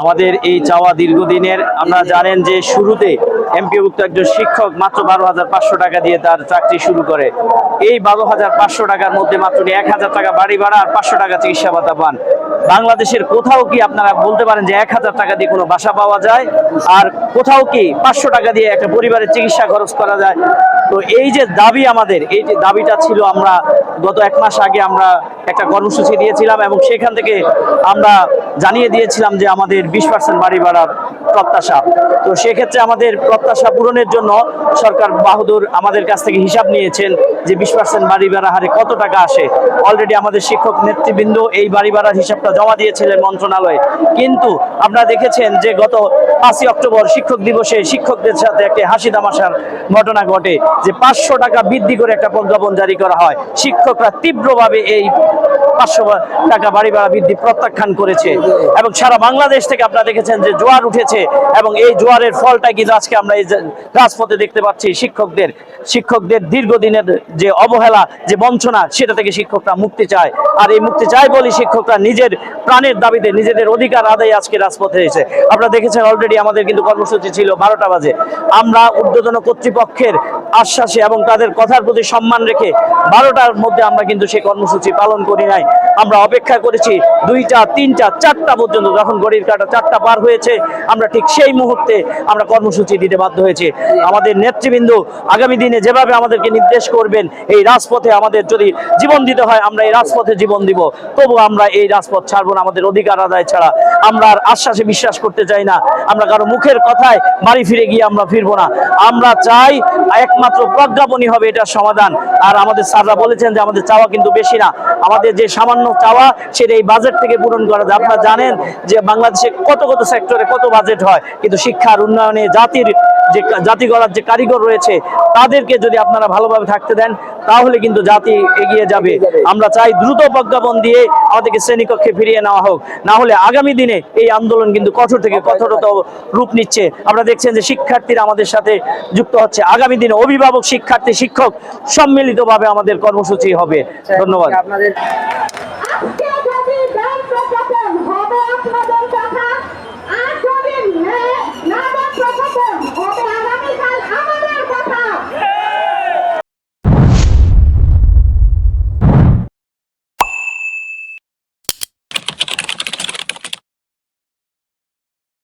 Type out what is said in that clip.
আমাদের এই চাওয়া দীর্ঘদিনের আমরা জানেন যে শুরুতে এমপিভুক্ত একজন শিক্ষক মাত্র বারো হাজার পাঁচশো টাকা দিয়ে তার চাকরি শুরু করে। এই বারো হাজার পাঁচশো টাকার মধ্যে মাত্র উনি এক হাজার টাকা বাড়ি ভাড়া আর পাঁচশো টাকা চিকিৎসা ভাতা পান। বাংলাদেশের কোথাও কি আপনারা বলতে পারেন যে এক হাজার টাকা দিয়ে কোনো বাসা পাওয়া যায়? আর কোথাও কি পাঁচশো টাকা দিয়ে একটা পরিবারের চিকিৎসা খরচ করা যায়? তো এই যে দাবি আমাদের, এই যে দাবিটা ছিল আমরা গত এক মাস আগে আমরা একটা কর্মসূচি দিয়েছিলাম এবং সেখান থেকে আমরা জানিয়ে দিয়েছিলাম যে আমাদের বিশ পার্সেন্ট বাড়ি ভাড়ার প্রত্যাশা। তো সেক্ষেত্রে আমাদের প্রত্যাশা পূরণের জন্য সরকার বাহাদুর আমাদের কাছ থেকে হিসাব নিয়েছেন যে বিশ পার্সেন্ট বাড়ি ভাড়া হারে কত টাকা আসে। অলরেডি আমাদের শিক্ষক নেতৃবৃন্দ এই বাড়ি ভাড়ার হিসাবটা জমা দিয়েছিলেন মন্ত্রণালয়ে। কিন্তু আপনারা দেখেছেন যে গত পাঁচই অক্টোবর শিক্ষক দিবসে শিক্ষকদের সাথে একটি হাসি তামাশার ঘটনা ঘটে, যে পাঁচশো টাকা বৃদ্ধি করে একটা প্রজ্ঞাপন জারি করা হয়। শিক্ষকরা তীব্রভাবে এই পাঁচশো টাকা বাড়ি ভাড়া বৃদ্ধি প্রত্যাখ্যান করেছে এবং সারা বাংলাদেশ থেকে আপনারা দেখেছেন যে জোয়ার উঠেছে এবং এই জোয়ারের ফলটা কিন্তু আজকে আমরা এই রাজপথে দেখতে পাচ্ছি শিক্ষকদের শিক্ষকদের দীর্ঘদিনের যে অবহেলা, যে বঞ্চনা, সেটা থেকে শিক্ষকরা মুক্তি চায়। আর এই মুক্তি চায় বলে শিক্ষকরা নিজের প্রাণের দাবিতে নিজেদের অধিকার আদায় আজকে রাজপথে এসেছে। আপনারা দেখেছেন অলরেডি আমাদের কিন্তু কর্মসূচি ছিল বারোটা বাজে। আমরা উদ্বোধন কর্তৃপক্ষের আশ্বাসে এবং তাদের কথার প্রতি সম্মান রেখে বারোটার মধ্যে আমরা কিন্তু সেই কর্মসূচি পালন করি নাই। আমরা অপেক্ষা করেছি দুইটা, তিনটা, চারটা পর্যন্ত যখন ঘড়ির কাটা চারটা পার হয়েছে, আমরা ঠিক সেই মুহূর্তে আমরা কর্মসূচি দিতে বাধ্য হয়েছি। আমাদের নেতৃবৃন্দ আগামী দিনে যেভাবে আমাদেরকে নির্দেশ করবেন, এই রাজপথে আমাদের যদি জীবন দিতে হয়, আমরা এই রাজপথে জীবন দিব। তবু আমরা এই রাজপথ ছাড়বো না, আমাদের অধিকার আদায় ছাড়া। আমরা আর আশ্বাসে বিশ্বাস করতে চাই না। আমরা কারও মুখের কথায় বাড়ি ফিরে গিয়ে আমরা ফিরবো না। আমরা চাই একমাত্র প্রজ্ঞাপনই হবে এটার সমাধান। আর আমাদের স্যাররা বলেছেন যে আমাদের চাওয়া কিন্তু বেশি না। আমাদের যে সামান্য চাওয়া, সেটা এই বাজেট থেকে পূরণ করা যায়। আপনারা জানেন যে বাংলাদেশে কত কত সেক্টরে কত বাজেট হয়, কিন্তু শিক্ষার উন্নয়নে জাতির যে জাতি গড়ার যে কারিগর রয়েছে, তাদেরকে যদি আপনারা ভালোভাবে থাকতে দেন, তাহলে কিন্তু জাতি এগিয়ে যাবে। আমরা চাই দ্রুত প্রজ্ঞাপন দিয়ে আমাদেরকে শ্রেণীকক্ষে ফিরিয়ে নেওয়া হোক। না হলে আগামী দিনে এই আন্দোলন কিন্তু কঠোর থেকে কঠোরতর রূপ নিচ্ছে। আমরা দেখছেন যে শিক্ষার্থীরা আমাদের সাথে যুক্ত হচ্ছে। আগামী দিনে অভিভাবক, শিক্ষার্থী, শিক্ষক সম্মিলিতভাবে আমাদের কর্মসূচি হবে। ধন্যবাদ।